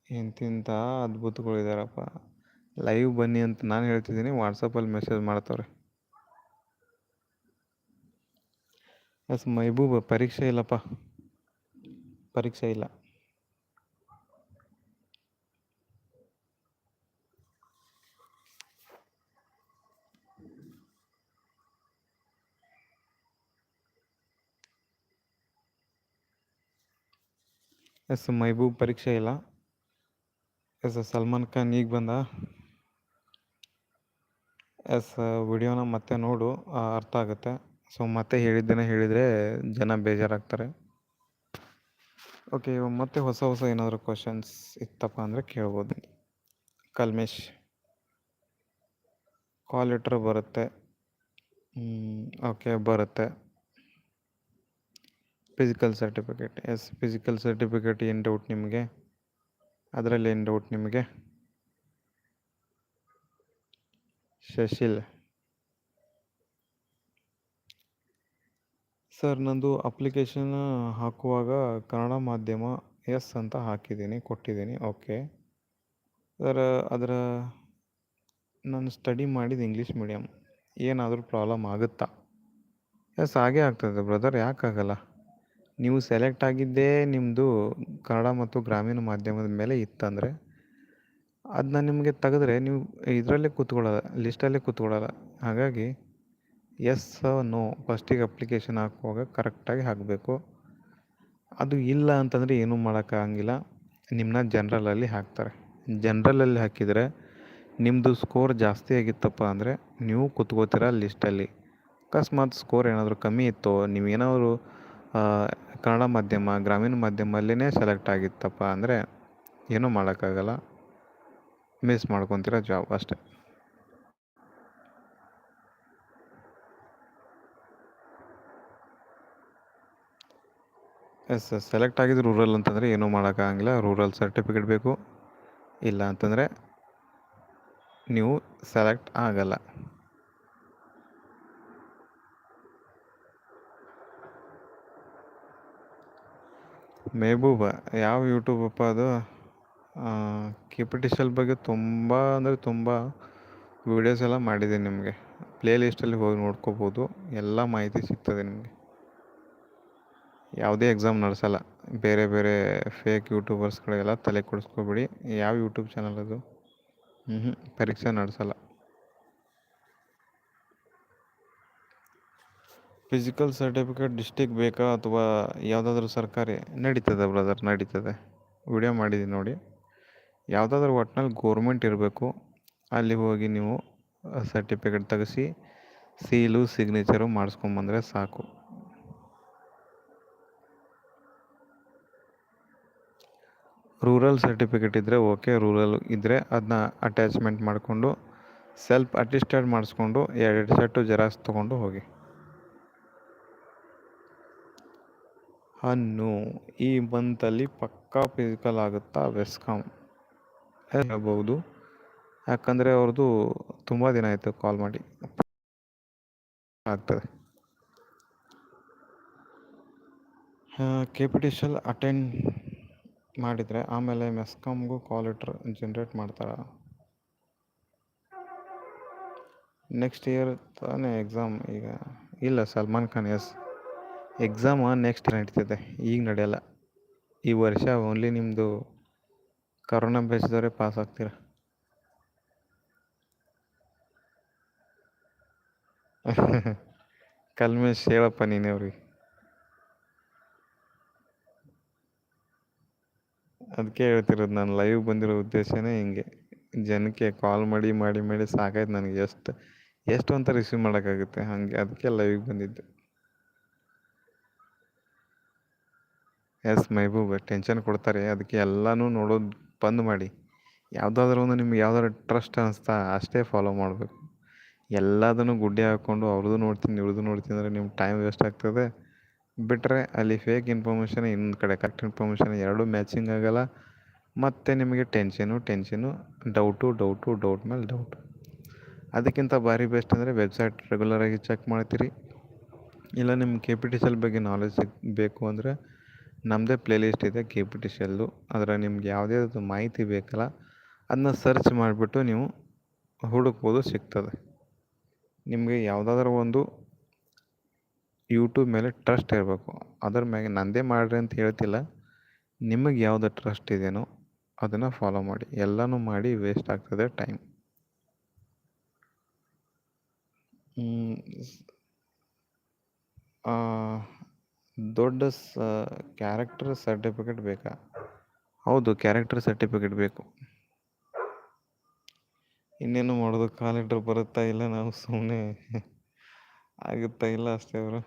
ಎಂತಿಂಥ ಅದ್ಭುತಗಳಿದಾರಪ್ಪ ಲೈವ್ ಬನ್ನಿ ಅಂತ ನಾನು ಹೇಳ್ತಿದ್ದೀನಿ ವಾಟ್ಸಪ್ಪಲ್ಲಿ ಮೆಸೇಜ್ ಮಾಡ್ತವ್ರೆ. ಎಸ್ ಮೈಬೂಬ ಪರೀಕ್ಷೆ ಇಲ್ಲಪ್ಪ. ಪರೀಕ್ಷೆ ಇಲ್ಲ. ಎಸ್ ಮೈಬೂಬ್ ಪರೀಕ್ಷೆ ಇಲ್ಲ. ಎಸ್ ಸಲ್ಮಾನ್ ಖಾನ್ ಈಗ ಬಂದ. ಎಸ್ ವಿಡಿಯೋನ ಮತ್ತೆ ನೋಡು ಅರ್ಥ ಆಗುತ್ತೆ. ಸೊ ಮತ್ತೆ ಹೇಳಿದ್ದೇನೆ ಹೇಳಿದರೆ ಜನ ಬೇಜಾರಾಗ್ತಾರೆ. ಓಕೆ ಇವಾಗ ಮತ್ತೆ ಹೊಸ ಹೊಸ ಏನಾದರೂ ಕ್ವಶನ್ಸ್ ಇತ್ತಪ್ಪ ಅಂದರೆ ಕೇಳ್ಬೋದು. ಕಲ್ಮೇಶ್. ಕಾಲ್ ಲೆಟ್ರ್ ಬರುತ್ತೆ. ಓಕೆ ಬರುತ್ತೆ. Physical certificate yes physical certificate ಏನು ಡೌಟ್ ನಿಮಗೆ? ಅದರಲ್ಲಿ ಏನು ಡೌಟ್ ನಿಮಗೆ? ಶಶಿಲ್. ಸರ್, ನಂದು ಅಪ್ಲಿಕೇಶನ್ ಹಾಕುವಾಗ ಕನ್ನಡ ಮಾಧ್ಯಮ ಎಸ್ ಅಂತ ಹಾಕಿದ್ದೀನಿ, ಕೊಟ್ಟಿದ್ದೀನಿ, ಓಕೆ. ಸರ್, ಅದರ ನಾನು ಸ್ಟಡಿ ಮಾಡಿದ್ದು ಇಂಗ್ಲೀಷ್ ಮೀಡಿಯಮ್ ಏನಾದರೂ ಪ್ರಾಬ್ಲಮ್ ಆಗುತ್ತಾ? ಎಸ್, ಹಾಗೆ ಆಗ್ತದೆ ಬ್ರದರ್, ಯಾಕಾಗಲ್ಲ? ನೀವು ಸೆಲೆಕ್ಟ್ ಆಗಿದ್ದೇ ನಿಮ್ಮದು ಕನ್ನಡ ಮತ್ತು ಗ್ರಾಮೀಣ ಮಾಧ್ಯಮದ ಮೇಲೆ ಇತ್ತಂದರೆ ಅದನ್ನ ನಿಮಗೆ ತೆಗೆದ್ರೆ ನೀವು ಇದರಲ್ಲೇ ಕೂತ್ಕೊಳ್ಳೋಲ್ಲ, ಲಿಸ್ಟಲ್ಲೇ ಕೂತ್ಕೊಳ್ಳೋಲ್ಲ. ಹಾಗಾಗಿ ಎಸ್ ನೋ ಫಸ್ಟಿಗೆ ಅಪ್ಲಿಕೇಶನ್ ಹಾಕುವಾಗ ಕರೆಕ್ಟಾಗಿ ಹಾಕಬೇಕು. ಅದು ಇಲ್ಲ ಅಂತಂದರೆ ಏನೂ ಮಾಡೋಕ್ಕಾಗಂಗಿಲ್ಲ ನಿಮ್ಮನ್ನ ಜನ್ರಲಲ್ಲಿ ಹಾಕ್ತಾರೆ. ಜನ್ರಲಲ್ಲಿ ಹಾಕಿದರೆ ನಿಮ್ಮದು ಸ್ಕೋರ್ ಜಾಸ್ತಿ ಆಗಿತ್ತಪ್ಪ ಅಂದರೆ ನೀವು ಕೂತ್ಕೋತೀರ ಲಿಸ್ಟಲ್ಲಿ ಅಕಸ್ಮಾತ್ ಸ್ಕೋರ್ ಏನಾದರೂ ಕಮ್ಮಿ ಇತ್ತು ನೀವೇನಾದರೂ ಕನ್ನಡ ಮಾಧ್ಯಮ, ಗ್ರಾಮೀಣ ಮಾಧ್ಯಮದಲ್ಲೇ ಸೆಲೆಕ್ಟ್ ಆಗಿತ್ತಪ್ಪ ಅಂದರೆ ಏನೂ ಮಾಡೋಕ್ಕಾಗಲ್ಲ. ಮಿಸ್ ಮಾಡ್ಕೊತೀರ ಜಾಬ್ ಅಷ್ಟೆ. ಎಸ್ ಸೆಲೆಕ್ಟ್ ಆಗಿದ್ದು ರೂರಲ್ ಅಂತಂದರೆ ಏನೂ ಮಾಡೋಕ್ಕಾಗಂಗಿಲ್ಲ ರೂರಲ್ ಸರ್ಟಿಫಿಕೇಟ್ ಬೇಕು. ಇಲ್ಲ ಅಂತಂದರೆ ನೀವು ಸೆಲೆಕ್ಟ್ ಆಗಲ್ಲ. ಮೆಹಬೂಬ ಯಾವ ಯೂಟ್ಯೂಬಪ್ಪ ಅದು? ಕಿಪಿಟಿಷಲ್ ಬಗ್ಗೆ ತುಂಬ ಅಂದರೆ ತುಂಬ ವೀಡಿಯೋಸ್ ಎಲ್ಲ ಮಾಡಿದ್ದೀನಿ ನಿಮಗೆ. ಪ್ಲೇ ಲಿಸ್ಟಲ್ಲಿ ಹೋಗಿ ನೋಡ್ಕೋಬೋದು. ಎಲ್ಲ ಮಾಹಿತಿ ಸಿಗ್ತದೆ ನಿಮಗೆ. ಯಾವುದೇ ಎಕ್ಸಾಮ್ ನಡೆಸಲ್ಲ. ಬೇರೆ ಬೇರೆ ಫೇಕ್ ಯೂಟ್ಯೂಬರ್ಸ್ಗಳಿಗೆಲ್ಲ ತಲೆ ಕೊಡಿಸ್ಕೋಬೇಡಿ. ಯಾವ ಯೂಟ್ಯೂಬ್ ಚಾನಲ್ ಅದು? ಹ್ಞೂ ಪರೀಕ್ಷೆ ನಡೆಸಲ್ಲ. ಫಿಸಿಕಲ್ ಸರ್ಟಿಫಿಕೇಟ್ ಡಿಸ್ಟಿಕ್ ಬೇಕಾ ಅಥವಾ ಯಾವುದಾದ್ರೂ ಸರ್ಕಾರಿ? ನಡೀತದೆ ಬ್ರದರ್ ನಡೀತದೆ. ವಿಡಿಯೋ ಮಾಡಿದ್ದೀನಿ ನೋಡಿ. ಯಾವುದಾದ್ರೂ ಒಟ್ನಲ್ಲಿ ಗೋರ್ಮೆಂಟ್ ಇರಬೇಕು. ಅಲ್ಲಿ ಹೋಗಿ ನೀವು ಸರ್ಟಿಫಿಕೇಟ್ ತೆಗೆಸಿ ಸೀಲು ಸಿಗ್ನೇಚರು ಮಾಡಿಸ್ಕೊಂಬಂದರೆ ಸಾಕು. ರೂರಲ್ ಸರ್ಟಿಫಿಕೇಟ್ ಇದ್ದರೆ ಓಕೆ, ರೂರಲ್ ಇದ್ದರೆ ಅದನ್ನ ಅಟ್ಯಾಚ್ಮೆಂಟ್ ಮಾಡಿಕೊಂಡು ಸೆಲ್ಫ್ ಅಟಿಸ್ಟೆಡ್ ಮಾಡಿಸ್ಕೊಂಡು ಎರಡು ಸೆಟ್ಟು ಜೆರಾಕ್ಸ್ ತೊಗೊಂಡು ಹೋಗಿ. ಅನ್ನು ಈ ಮಂತಲ್ಲಿ ಪಕ್ಕಾ ಫಿಸಿಕಲ್ ಆಗುತ್ತಾ? ವೆಸ್ಕಾಮ್ ಹೇಳ್ಬೋದು. ಯಾಕಂದರೆ ಅವ್ರದ್ದು ತುಂಬ ದಿನ ಆಯಿತು ಕಾಲ್ ಮಾಡಿ. ಆಗ್ತದೆ. ಕೆ ಪಿ ಟಿ ಅಟೆಂಡ್ ಮಾಡಿದರೆ ಆಮೇಲೆ ಮೆಸ್ಕಾಮ್ಗೂ ಕಾಲ್ ಇಟ್ರ್ ಜನ್ರೇಟ್ ಮಾಡ್ತಾರೆ. ನೆಕ್ಸ್ಟ್ ಇಯರ್ ತಾನೇ ಎಕ್ಸಾಮ್ ಈಗ. ಇಲ್ಲ Salman Khan S exam next ನಡೀತಿದೆ, ಈಗ ನಡೆಯಲ್ಲ. ಈ ವರ್ಷ ಓನ್ಲಿ ನಿಮ್ಮದು ಕರೋನಾ ಬೇಸಿದವರೇ ಪಾಸ್ ಆಗ್ತೀರ? ಕಲ್ಮೇಶ್ ಹೇಳಪ್ಪ ನೀನೇ ಅವ್ರಿಗೆ. ಅದಕ್ಕೆ ಹೇಳ್ತಿರೋದು, ನಾನು ಲೈವ್ ಬಂದಿರೋ ಉದ್ದೇಶನೇ ಹಿಂಗೆ. ಜನಕ್ಕೆ ಕಾಲ್ ಮಾಡಿ ಮಾಡಿ ಮಾಡಿ ಸಾಕಾಯ್ತು ನನಗೆ ಎಷ್ಟು ಎಷ್ಟು ಅಂತ ರಿಸೀವ್ ಮಾಡೋಕ್ಕಾಗುತ್ತೆ? ಹಾಗೆ ಅದಕ್ಕೆ ಲೈವ್ ಬಂದಿದ್ದು. ಎಸ್ ಮೈಬೂಬ್ ಟೆನ್ಷನ್ ಕೊಡ್ತಾರೆ. ಅದಕ್ಕೆ ಎಲ್ಲನೂ ನೋಡೋದು ಬಂದ್ ಮಾಡಿ. ಯಾವುದಾದ್ರೂ ಒಂದು ನಿಮ್ಗೆ ಯಾವ್ದಾದ್ರು ಟ್ರಸ್ಟ್ ಅನಿಸ್ತಾ ಅಷ್ಟೇ ಫಾಲೋ ಮಾಡಬೇಕು. ಎಲ್ಲದನ್ನು ಗುಡ್ಡೆ ಹಾಕ್ಕೊಂಡು ಅವ್ರದ್ದು ನೋಡ್ತೀನಿ, ಇವ್ರದ್ದು ನೋಡ್ತೀನಿ ಅಂದರೆ ನಿಮ್ಮ ಟೈಮ್ ವೇಸ್ಟ್ ಆಗ್ತದೆ. ಬಿಟ್ಟರೆ ಅಲ್ಲಿ ಫೇಕ್ ಇನ್ಫಾರ್ಮೇಷನ್ ಇನ್ನೊಂದು ಕಡೆ ಕರೆಕ್ಟ್ ಇನ್ಫಾರ್ಮೇಷನ್ ಎರಡೂ ಮ್ಯಾಚಿಂಗ್ ಆಗೋಲ್ಲ. ಮತ್ತು ನಿಮಗೆ tension tension doubt doubt doubt ಮೇಲೆ ಡೌಟ್ ಅದಕ್ಕಿಂತ ಭಾರಿ ಬೆಸ್ಟ್ ಅಂದರೆ ವೆಬ್ಸೈಟ್ ರೆಗ್ಯುಲರಾಗಿ ಚೆಕ್ ಮಾಡ್ತೀರಿ. ಇಲ್ಲ ನಿಮ್ಮ K P T C L ಬಗ್ಗೆ ನಾಲೆಜ್ ಬೇಕು ಅಂದರೆ ನಮ್ಮದೇ ಪ್ಲೇಲಿಸ್ಟ್ ಇದೆ ಕೆ ಪಿ ಟಿ ಸಿ ಎಲ್ದು ಅದರ ನಿಮ್ಗೆ ಯಾವುದೇ ಮಾಹಿತಿ ಬೇಕಲ್ಲ ಅದನ್ನ ಸರ್ಚ್ ಮಾಡಿಬಿಟ್ಟು ನೀವು ಹುಡುಕ್ಬೋದು ಸಿಗ್ತದೆ. ನಿಮಗೆ ಯಾವುದಾದ್ರೂ ಒಂದು ಯೂಟ್ಯೂಬ್ ಮೇಲೆ ಟ್ರಸ್ಟ್ ಇರಬೇಕು. ಅದ್ರ ಮ್ಯಾಗೆ ನಂದೇ ಮಾಡಿರಿ ಅಂತ ಹೇಳ್ತಿಲ್ಲ. ನಿಮಗೆ ಯಾವುದು ಟ್ರಸ್ಟ್ ಇದೆಯೋ ಅದನ್ನು ಫಾಲೋ ಮಾಡಿ. ಎಲ್ಲನೂ ಮಾಡಿ ವೇಸ್ಟ್ ಆಗ್ತದೆ ಟೈಮ್ ದೊಡ್ಡ ಸ ಕ್ಯಾರೆಕ್ಟರ್ ಸರ್ಟಿಫಿಕೇಟ್ ಬೇಕಾ? ಹೌದು ಕ್ಯಾರೆಕ್ಟರ್ ಸರ್ಟಿಫಿಕೇಟ್ ಬೇಕು. ಇನ್ನೇನು ಮಾಡೋದು? ಕಾಲಿಟ್ರ್ ಲೆಟ್ರ್ ಬರುತ್ತಾ ಇಲ್ಲ? ನಾವು ಸುಮ್ಮನೆ ಆಗುತ್ತಾ ಇಲ್ಲ ಅಷ್ಟೇ ಅವರು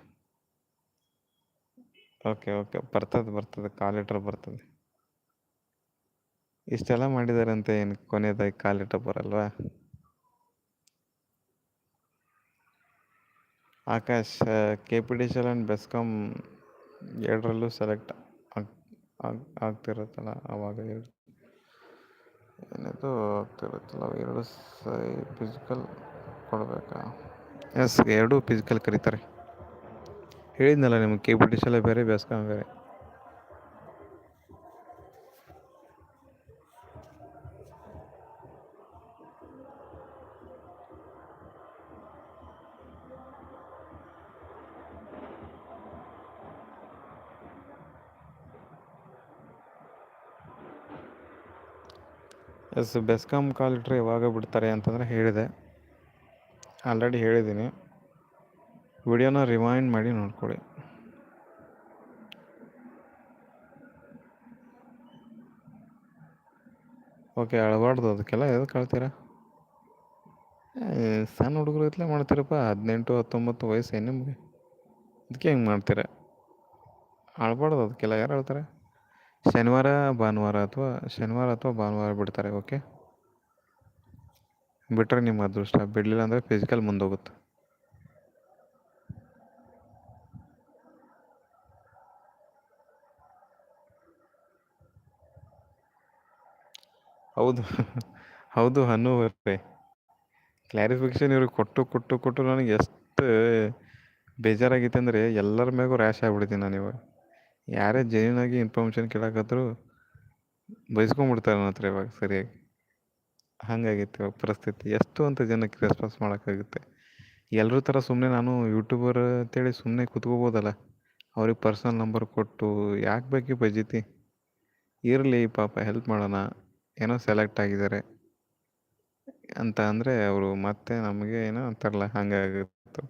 ಓಕೆ ಓಕೆ ಬರ್ತದೆ ಬರ್ತದೆ. ಕಾಲ್ ಲೆಟ್ರ್ ಬರ್ತದೆ. ಇಷ್ಟೆಲ್ಲ ಮಾಡಿದ್ದಾರೆ ಅಂತ ಏನು ಕೊನೆಯದಾಗಿ ಕಾಲ್ ಲೆಟ್ರ್ ಬರಲ್ವಾ? Akash K P D C and BESCOM ಎರಡರಲ್ಲೂ ಸೆಲೆಕ್ಟ್ ಆಗ್ ಆಗ್ತಿರುತ್ತಲ್ಲ ಆವಾಗ ಎರಡು. ಏನಿದು ಆಗ್ತಿರುತ್ತಲ್ಲ, ಎರಡು ಸೈ ಫಿಸಿಕಲ್ ಕೊಡಬೇಕಾ? ಎಸ್, ಎರಡೂ ಫಿಸಿಕಲ್ ಕರೀತಾರೆ. ಹೇಳಿದ್ನಲ್ಲ ನಿಮಗೆ ಕೆ ಪಿ ಟಿ ಶಾಲೆ ಬೇರೆ ಬೇಸ್ಕ ಬೇರೆ. ಎಸ್ ಬೆಸ್ಕಾಮ್ ಕಾಲಿಟ್ರೆ ಯಾವಾಗ ಬಿಡ್ತಾರೆ ಅಂತಂದರೆ ಹೇಳಿದೆ. ಆಲ್ರೆಡಿ ಹೇಳಿದ್ದೀನಿ. ವಿಡಿಯೋನ ರಿವೈಂಡ್ ಮಾಡಿ ನೋಡ್ಕೊಳ್ಳಿ. ಓಕೆ ಅಳಬಾರ್ದು ಅದಕ್ಕೆಲ್ಲ ಅಳ್ತೀರಾ ಏ, ಸಣ್ಣ ಹುಡುಗರು ಇತ್ತಲೇ ಮಾಡ್ತೀರಪ್ಪ ಹದಿನೆಂಟು ಹತ್ತೊಂಬತ್ತು ವಯಸ್ಸು ನಿಮಗೆ. ಅದಕ್ಕೆ ಹೆಂಗೆ ಮಾಡ್ತೀರ? ಅಳ್ಬಾರ್ದು ಅದಕ್ಕೆಲ್ಲ ಯಾರು ಹೇಳ್ತಾರೆ ಶನಿವಾರ ಭಾನುವಾರ ಅಥವಾ ಶನಿವಾರ ಅಥವಾ ಭಾನುವಾರ ಬಿಡ್ತಾರೆ ಓಕೆ? ಬಿಟ್ಟರೆ ನಿಮ್ಮ ಅದೃಷ್ಟ ಬಿಡಲಿಲ್ಲ ಅಂದರೆ ಫಿಸಿಕಲ್ ಮುಂದೋಗುತ್ತೆ. ಹೌದು. ಹೌದು ಹನ್ನು ಕ್ಲಾರಿಫಿಕೇಶನ್ ಇವ್ರಿಗೆ ಕೊಟ್ಟು ಕೊಟ್ಟು ಕೊಟ್ಟು ನನಗೆ ಎಷ್ಟು ಬೇಜಾರಾಗಿತ್ತು ಅಂದರೆ ಎಲ್ಲರ ಮ್ಯಾಗೂ ರ್ಯಾಶ್ ಆಗಿಬಿಡ್ತೀನಿ ನಾನು ಇವಾಗ. ಯಾರೇ ಜೈನಾಗಿ ಆಗಿ ಇನ್ಫಾರ್ಮೇಷನ್ ಕೇಳಕತ್ರು ನನ್ನ ಹತ್ರ ಇವಾಗ ಸರಿಯಾಗಿ. ಹಾಗಾಗೈತೆ ಇವಾಗ ಪರಿಸ್ಥಿತಿ. ಎಷ್ಟು ಅಂತ ಜನಕ್ಕೆ ರೆಸ್ಪಾನ್ಸ್ ಮಾಡೋಕ್ಕಾಗುತ್ತೆ? ಎಲ್ಲರೂ ಥರ ಸುಮ್ಮನೆ ನಾನು ಯೂಟ್ಯೂಬರ್ ಅಂತೇಳಿ ಸುಮ್ಮನೆ ಕೂತ್ಕೋಬೋದಲ್ಲ. ಅವ್ರಿಗೆ ಪರ್ಸ್ನಲ್ ನಂಬರ್ ಕೊಟ್ಟು ಯಾಕೆ ಬೇಕು ಬಜಿತಿ ಇರಲಿ ಪಾಪ ಹೆಲ್ಪ್ ಮಾಡೋಣ. ಏನೋ ಸೆಲೆಕ್ಟ್ ಆಗಿದ್ದಾರೆ. ಅಂತ ಅಂದರೆ ಅವರು ಮತ್ತೆ ನಮಗೆ ಏನೋ ಅಂತಾರಲ್ಲ, ಹಂಗಾಗುತ್ತೆ.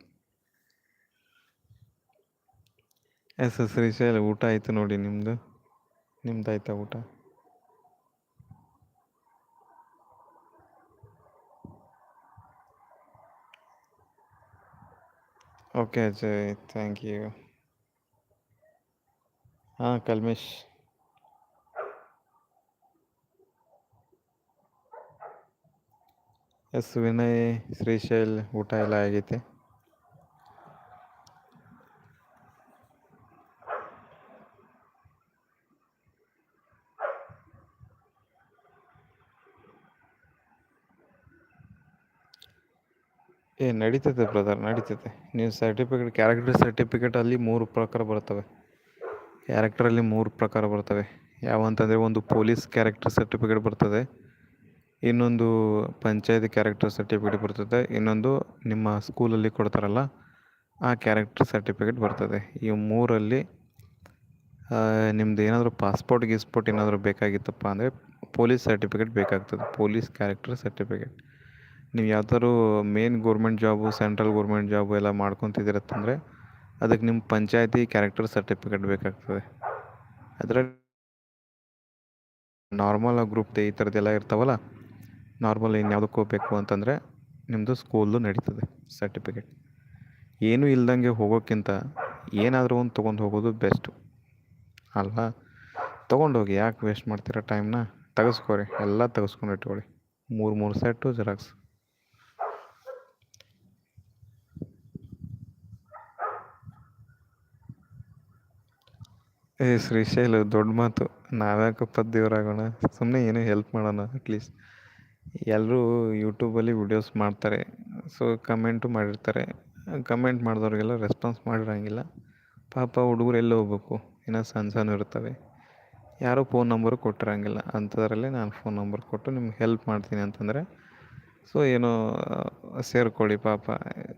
ಎಸ್ ಎಸ್ ಶ್ರೀಶೈಲ್, ಊಟ ಆಯಿತು ನೋಡಿ ನಿಮ್ಮದು ನಿಮ್ದು? ಆಯ್ತಾ ಊಟ? ಓಕೆ ಅಜಯ್ ಥ್ಯಾಂಕ್ ಯು ಹಾಂ ಕಲ್ಮೇಶ್ ಎಸ್ ವಿನಯ್ ಶ್ರೀಶೈಲ್ ಊಟ ಎಲ್ಲ ಆಗೈತೆ ಏ, ನಡೀತದೆ ಬ್ರದರ್ ನಡೀತದೆ. ನೀವು ಸರ್ಟಿಫಿಕೇಟ್ ಕ್ಯಾರೆಕ್ಟರ್ ಸರ್ಟಿಫಿಕೇಟ್ ಅಲ್ಲಿ ಮೂರು ಪ್ರಕಾರ ಬರ್ತವೆ. ಕ್ಯಾರೆಕ್ಟರಲ್ಲಿ ಮೂರು ಪ್ರಕಾರ ಬರ್ತವೆ. ಯಾವಂತಂದರೆ ಒಂದು ಪೊಲೀಸ್ ಕ್ಯಾರೆಕ್ಟರ್ ಸರ್ಟಿಫಿಕೇಟ್ ಬರ್ತದೆ, ಇನ್ನೊಂದು ಪಂಚಾಯತ್ ಕ್ಯಾರೆಕ್ಟರ್ ಸರ್ಟಿಫಿಕೇಟ್ ಬರ್ತದೆ, ಇನ್ನೊಂದು ನಿಮ್ಮ ಸ್ಕೂಲಲ್ಲಿ ಕೊಡ್ತಾರಲ್ಲ, ಆ ಕ್ಯಾರೆಕ್ಟರ್ ಸರ್ಟಿಫಿಕೇಟ್ ಬರ್ತದೆ. ಈ ಮೂರಲ್ಲಿ ನಿಮ್ದು ಏನಾದರೂ ಪಾಸ್ಪೋರ್ಟ್ ಗೀಸ್ಪೋರ್ಟ್ ಏನಾದರೂ ಬೇಕಾಗಿತ್ತಪ್ಪ ಅಂದರೆ ಪೊಲೀಸ್ ಸರ್ಟಿಫಿಕೇಟ್ ಬೇಕಾಗ್ತದೆ ಪೊಲೀಸ್ ಕ್ಯಾರೆಕ್ಟರ್ ಸರ್ಟಿಫಿಕೇಟ್ ನೀವು ಯಾವ್ದಾದ್ರು main government job central government job ಎಲ್ಲ ಮಾಡ್ಕೊತಿದ್ದೀರತ್ತಂದರೆ ಅದಕ್ಕೆ ನಿಮ್ಮ ಪಂಚಾಯತಿ ಕ್ಯಾರೆಕ್ಟರ್ ಸರ್ಟಿಫಿಕೇಟ್ ಬೇಕಾಗ್ತದೆ. ಅದರಲ್ಲಿ ನಾರ್ಮಲ್ ಗ್ರೂಪ್ದು ಈ ಥರದ್ದೆಲ್ಲ ಇರ್ತಾವಲ್ಲ ನಾರ್ಮಲ್ ಇನ್ನು ಯಾವುದಕ್ಕೆ ಬೇಕು ಅಂತಂದರೆ ನಿಮ್ಮದು ಸ್ಕೂಲ್ದು ನಡೀತದೆ ಸರ್ಟಿಫಿಕೇಟ್ ಏನೂ ಇಲ್ದಂಗೆ ಹೋಗೋಕ್ಕಿಂತ ಏನಾದರೂ ಒಂದು ತೊಗೊಂಡು ಹೋಗೋದು ಬೆಸ್ಟು ಅಲ್ವಾ? ತೊಗೊಂಡೋಗಿ ಯಾಕೆ ವೇಸ್ಟ್ ಮಾಡ್ತೀರ ಟೈಮ್ನ ತೆಗೆಸ್ಕೊರಿ, ಎಲ್ಲ ತೆಗೆಸ್ಕೊಂಡು ಇಟ್ಕೊಳ್ಳಿ. ಮೂರು ಮೂರು ಸೆಟ್ಟು ಜೆರಾಕ್ಸ್ ಏ, ಶ್ರೀಶೈಲ್, ದೊಡ್ಡ ಮಾತು. ನಾವ್ಯಾಕಪ್ಪ ದೇವರಾಗೋಣ? ಸುಮ್ಮನೆ ಏನೋ ಹೆಲ್ಪ್ ಮಾಡೋಣ ಅಟ್ಲೀಸ್ಟ್ ಎಲ್ಲರೂ ಯೂಟ್ಯೂಬಲ್ಲಿ ವಿಡಿಯೋಸ್ ಮಾಡ್ತಾರೆ. ಸೊ ಕಮೆಂಟು ಮಾಡಿರ್ತಾರೆ. ಕಮೆಂಟ್ ಮಾಡಿದವ್ರಿಗೆಲ್ಲ ರೆಸ್ಪಾನ್ಸ್ ಮಾಡಿರಂಗಿಲ್ಲ. ಪಾಪ ಹುಡುಗರು ಎಲ್ಲಿ ಹೋಗ್ಬೇಕು. ಇನ್ನೂ ಸಣ್ಣ ಸಣ್ಣ ಇರ್ತವೆ. ಯಾರೂ ಫೋನ್ ನಂಬರು ಕೊಟ್ಟಿರೋಂಗಿಲ್ಲ. ಅಂಥದ್ರಲ್ಲೇ ನಾನು ಫೋನ್ ನಂಬರ್ ಕೊಟ್ಟು ನಿಮ್ಗೆ ಹೆಲ್ಪ್ ಮಾಡ್ತೀನಿ ಅಂತಂದರೆ ಸೊ ಏನೋ, ಸೇರಿಕೊಳ್ಳಿ ಪಾಪ.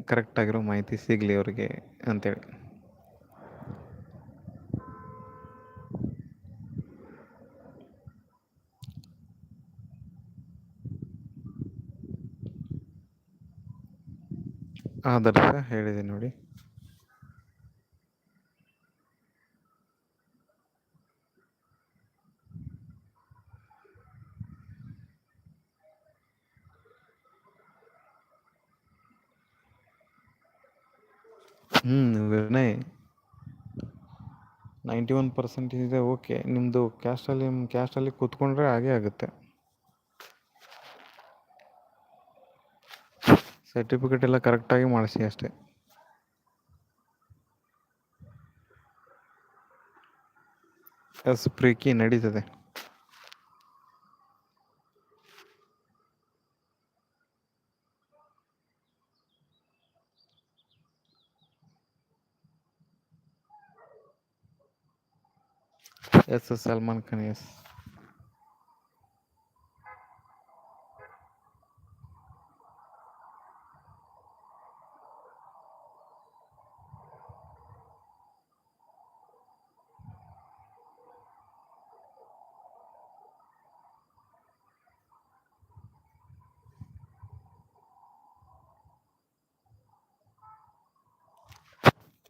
ಕರೆಕ್ಟಾಗಿರೋ ಮಾಹಿತಿ ಸಿಗಲಿ ಅವ್ರಿಗೆ ಅಂತೇಳಿ. ಆದರ್ಶ ಹೇಳಿದೆ ನೋಡಿ. ಹ್ಮ್, ವಿನಯ್. ನೈಂಟಿ ಒನ್ ಪರ್ಸೆಂಟ್ ಇದೆ ಓಕೆ ನಿಮ್ಮದು ಕ್ಯಾಸ್ಟಲ್ಲಿ ನಿಮ್ಮ ಕ್ಯಾಸ್ಟಲ್ಲಿ ಕೂತ್ಕೊಂಡ್ರೆ ಹಾಗೆ ಆಗುತ್ತೆ. ಸರ್ಟಿಫಿಕೇಟ್ ಎಲ್ಲ ಕರೆಕ್ಟಾಗಿ ಮಾಡಿಸಿ ಅಷ್ಟೇ. ಎಸ್ ಪ್ರೀಕಿ ನಡೀತದೆ. ಎಸ್ ಸಲ್ಮಾನ್ ಖಾನ್ ಎಸ್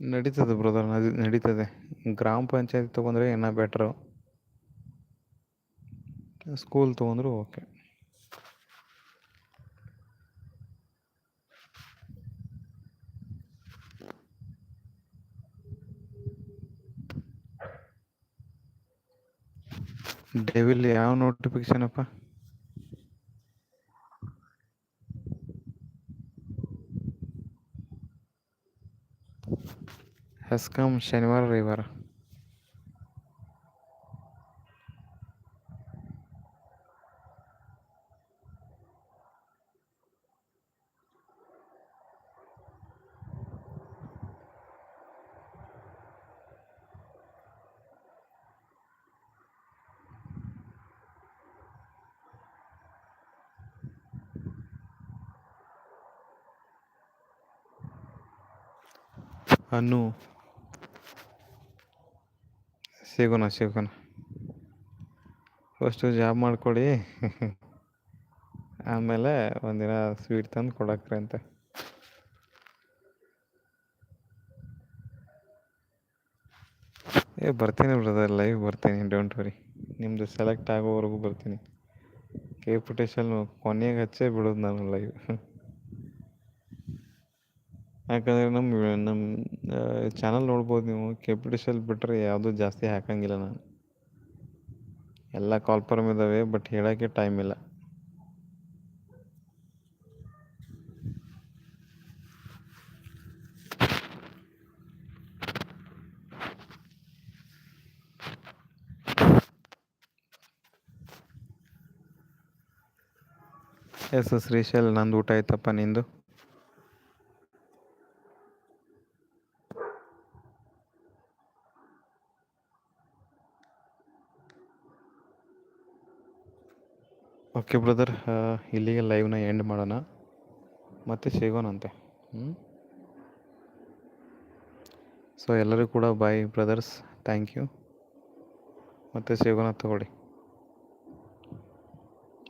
ನಡೀತದೆ ಬ್ರದರ್ ನಡಿ ನಡೀತದೆ. ಗ್ರಾಮ ಪಂಚಾಯತ್ ತೊಗೊಂಡ್ರೆ ಇನ್ನೂ ಬೆಟ್ರು ಸ್ಕೂಲ್ ತೊಗೊಂಡ್ರು ಓಕೆ ಡೆವಿಲ್ ಯಾವ ನೋಟಿಫಿಕೇಶನ್ ಅಪ್ಪ? Xaskam, Shaniwal Rivera. ಅನ್ನು. ಸಿಗೋಣ ಸಿಗೋಣ. ಫಸ್ಟು ಜಾಬ್ ಮಾಡ್ಕೊಳ್ಳಿ. ಆಮೇಲೆ ಒಂದಿನ ಸ್ವೀಟ್ ತಂದು ಕೊಡಕ್ರಿ ಅಂತ. ಏ, ಬರ್ತೀನಿ ಬ್ರದರ್ ಲೈವ್ ಬರ್ತೀನಿ ಡೋಂಟ್ ವರಿ ನಿಮ್ಮದು ಸೆಲೆಕ್ಟ್ ಆಗೋವರೆಗೂ ಬರ್ತೀನಿ. ಕೇಪುಟೇಶನ್ ಕೊನೆಗೆ ಹಚ್ಚೇ ಬಿಡೋದು ನಾನು ಲೈವ್ ಯಾಕಂದರೆ ನಮ್ಮ ನಮ್ಮ ಚಾನಲ್ ನೋಡ್ಬೋದು ನೀವು. ಕೇಪಿಟೇಷಲ್ ಬಿಟ್ಟರೆ ಯಾವುದೂ ಜಾಸ್ತಿ ಹಾಕಂಗಿಲ್ಲ ನಾನು. ಎಲ್ಲ ಕಾಲ್ ಕಾಲ್ಫರ್ಮ್ ಇದ್ದಾವೆ ಬಟ್ ಹೇಳೋಕ್ಕೆ ಟೈಮ್ ಇಲ್ಲ. ಎಸ್ ಶ್ರೀಶೈಲ್, ನಂದು ಊಟ ಆಯ್ತಪ್ಪ ನಿಂದು? ಓಕೆ ಬ್ರದರ್ ಇಲ್ಲಿಗೆ ಲೈವ್ನ ಎಂಡ್ ಮಾಡೋಣ. ಮತ್ತೆ ಸಿಗೋಣಂತೆ ಹ್ಞೂ ಸೊ ಎಲ್ಲರೂ ಕೂಡ ಬಾಯ್ ಬ್ರದರ್ಸ್ ಥ್ಯಾಂಕ್ ಯು ಮತ್ತೆ ಸಿಗೋಣ ತಗೊಳ್ಳಿ.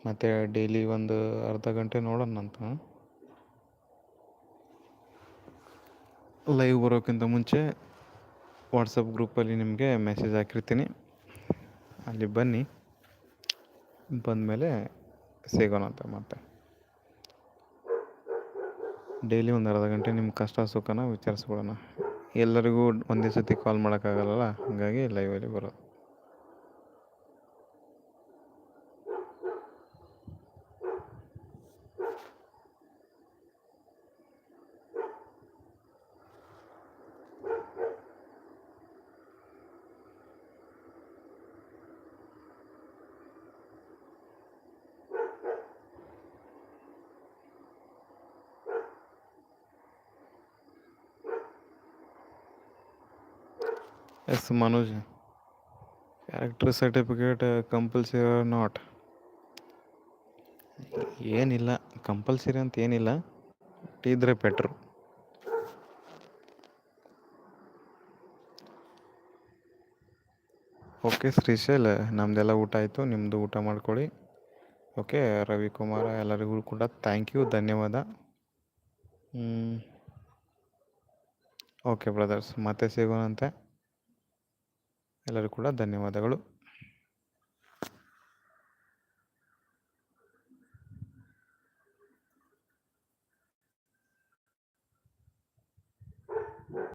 ಮತ್ತು ಡೈಲಿ ಒಂದು ಅರ್ಧ ಗಂಟೆ ನೋಡೋಣ ಅಂತ. ಲೈವ್ ಬರೋಕ್ಕಿಂತ ಮುಂಚೆ ವಾಟ್ಸಪ್ ಗ್ರೂಪಲ್ಲಿ ನಿಮಗೆ ಮೆಸೇಜ್ ಹಾಕಿರ್ತೀನಿ. ಅಲ್ಲಿ ಬನ್ನಿ. ಬಂದಮೇಲೆ ಸಿಗೋಣ ಅಂತ ಮತ್ತೆ ಡೈಲಿ ಒಂದು ಅರ್ಧ ಗಂಟೆ ನಿಮ್ಮ ಕಷ್ಟ ಸುಖನ ವಿಚಾರಿಸ್ಕೊಳ್ಳೋಣ. ಎಲ್ಲರಿಗೂ ಒಂದೇ ಸತಿ ಕಾಲ್ ಮಾಡೋಕ್ಕಾಗಲ್ಲ ಹಾಗಾಗಿ ಲೈವಲ್ಲಿ ಬರೋದು. Yes, Manoj. Character certificate compulsory not ಏನಿಲ್ಲ ಕಂಪಲ್ಸರಿ ಅಂತ ಏನಿಲ್ಲ. ಇದ್ರೆ ಬೆಟ್ರು ಓಕೆ ಶ್ರೀಶೈಲ್ ನಮ್ಮದೆಲ್ಲ ಊಟ ಆಯಿತು ನಿಮ್ಮದು ಊಟ ಮಾಡ್ಕೊಳ್ಳಿ. ಓಕೆ ರವಿಕುಮಾರ, ಎಲ್ಲರಿಗೂ ಕೂಡ ಥ್ಯಾಂಕ್ ಯು ಧನ್ಯವಾದ. ಓಕೆ ಬ್ರದರ್ಸ್ ಮತ್ತೆ ಸಿಗೋಣಂತೆ. ಎಲ್ಲರೂ ಕೂಡ ಧನ್ಯವಾದಗಳು.